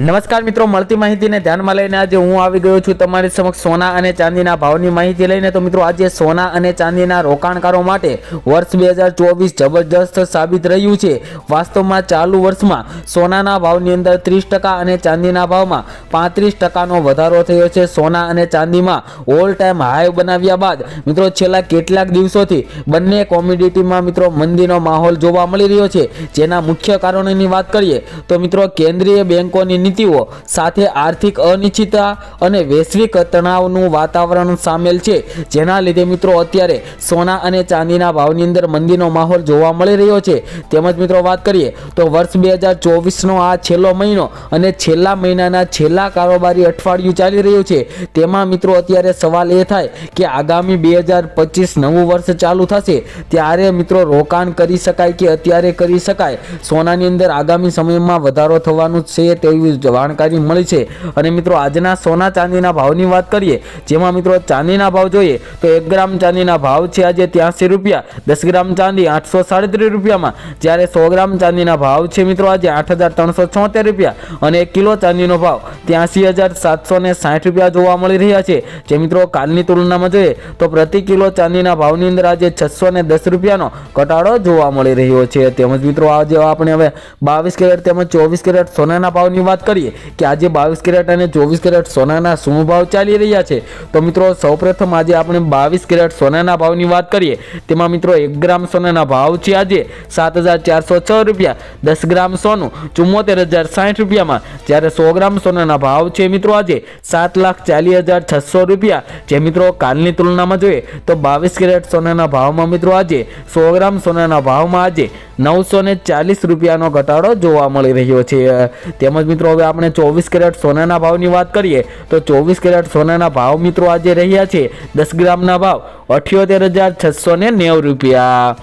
નમસ્કાર મિત્રો, મળતી માહિતીને ધ્યાનમાં લઈને આજે હું આવી ગયો છું તમારી સમક્ષ સોના અને ચાંદીના ભાવની માહિતી લઈને. તો મિત્રો, આજે સોના અને ચાંદીના રોકાણકારો માટે વર્ષ બે હજાર ચોવીસ જબરજસ્ત સાબિત રહ્યું છે. વાસ્તવમાં ચાલુ વર્ષમાં સોનાના ભાવની અંદર ત્રીસ ટકા અને ચાંદીના ભાવમાં પાંત્રીસ ટકાનો વધારો થયો છે. સોના અને ચાંદીમાં ઓલ ટાઈમ હાઈ બનાવ્યા બાદ, મિત્રો, છેલ્લા કેટલાક દિવસોથી બંને કોમ્યુનિટીમાં મિત્રો, મંદીનો માહોલ જોવા મળી રહ્યો છે. જેના મુખ્ય કારણોની વાત કરીએ, તો મિત્રો, કેન્દ્રીય બેન્કોની નીતિઓ સાથે આર્થિક અનિશ્ચિતતા અને વૈશ્વિક તણાવનું વાતાવરણ સામેલ છે. જેના લીધે મિત્રો અત્યારે સોના અને ચાંદીના ભાવની અંદર મંદીનો માહોલ જોવા મળી રહ્યો છે. તેમજ મિત્રો વાત કરીએ તો વર્ષ બે હજાર ચોવીસનો આ છેલ્લો મહિનો અને છેલ્લા મહિનાના છેલ્લા કારોબારી અઠવાડિયું ચાલી રહ્યું છે. તેમાં મિત્રો અત્યારે સવાલ એ થાય કે આગામી બે હજાર પચીસ નવું વર્ષ ચાલુ થશે. ત્યારે મિત્રો રોકાણ કરી શકાય કે અત્યારે કરી શકાય? સોનાની અંદર આગામી સમયમાં વધારો થવાનું છે તેવી જાણકારી મળી છે. અને મિત્રો, આજના સોના ચાંદીના ભાવની વાત કરીએ, જેમાં મિત્રો ચાંદીના ભાવ જોઈએ, તો એક ગ્રામ ચાંદીના ભાવ છે આજે ત્યાંસી રૂપિયા, દસ ગ્રામ ચાંદી આઠસો સાડત્રીસ રૂપિયામાં. જ્યારે સો ગ્રામ ચાંદીના ભાવ છે મિત્રો આજે આઠ હજાર ત્રણસો છોતેર રૂપિયા અને એક કિલો ચાંદીનો ભાવ ત્યાંસી હજાર સાતસો ને સાઠ રૂપિયા જોવા મળી રહ્યા છે. જે મિત્રો કાલની તુલનામાં જોઈએ, તો પ્રતિ કિલો ચાંદીના ભાવની અંદર આજે છસો ને દસ રૂપિયાનો ઘટાડો જોવા મળી રહ્યો છે. તેમજ મિત્રો, આજે આપણે હવે બાવીસ કેરેટ તેમજ ચોવીસ કેરેટ સોનાના ભાવની વાત કરીએ કે આજે બાવીસ કેરેટ અને ચોવીસ કેરેટ સોનાના શું ભાવ ચાલી રહ્યા છે? તો મિત્રો, સૌપ્રથમ આજે આપણે બાવીસ કેરેટ સોનાના ભાવની વાત કરીએ. તેમાં મિત્રો, એક ગ્રામ સોનાના ભાવ છે આજે સાત હજાર ચારસો છ રૂપિયા, દસ ગ્રામ સોનું ચુમ્મોતેર હજાર સાઠ રૂપિયામાં. જ્યારે સો ગ્રામ સોનાના ભાવ છે મિત્રો આજે સાત લાખ ચાલીસ હજાર છસો રૂપિયા. જે મિત્રો, કાલની તુલનામાં જોઈએ તો બાવીસ કેરેટ સોનાના ભાવમાં મિત્રો આજે સો ગ્રામ સોનાના ભાવમાં આજે નવસો ચાલીસ રૂપિયાનો ઘટાડો જોવા મળી રહ્યો છે. તેમજ મિત્રો હવે આપણે ચોવીસ કેરેટ સોનાના ભાવની વાત કરીએ, તો ચોવીસ કેરેટ સોનાના ભાવ મિત્રો આજે રહ્યા છે દસ ગ્રામના ભાવ અઠ્યોતેર હજાર છસો ને નેવું રૂપિયા.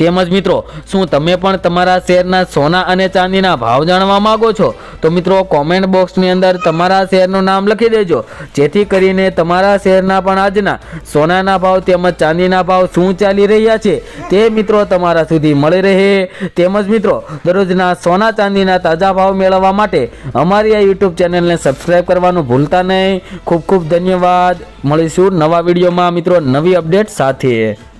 તેમજ મિત્રો, શું તમે પણ તમારા શેરના સોના અને ચાંદીના ભાવ જાણવા માંગો છો? તો મિત્રો કોમેન્ટ બોક્સની અંદર તમારા શેરનું નામ લખી દેજો. જેથી કરીને તમારા શેરના પણ આજના સોનાના ભાવ તેમજ ચાંદીના ભાવ શું ચાલી રહ્યા છે તે મિત્રો તમારા સુધી મળી રહે. તેમજ મિત્રો, દરરોજના સોના ચાંદીના તાજા ભાવ મેળવવા માટે અમારી આ યુટ્યુબ ચેનલને સબસ્ક્રાઈબ કરવાનું ભૂલતા નહીં. ખૂબ ખૂબ ધન્યવાદ. મળીશું નવા વિડીયોમાં મિત્રો, નવી અપડેટ સાથે.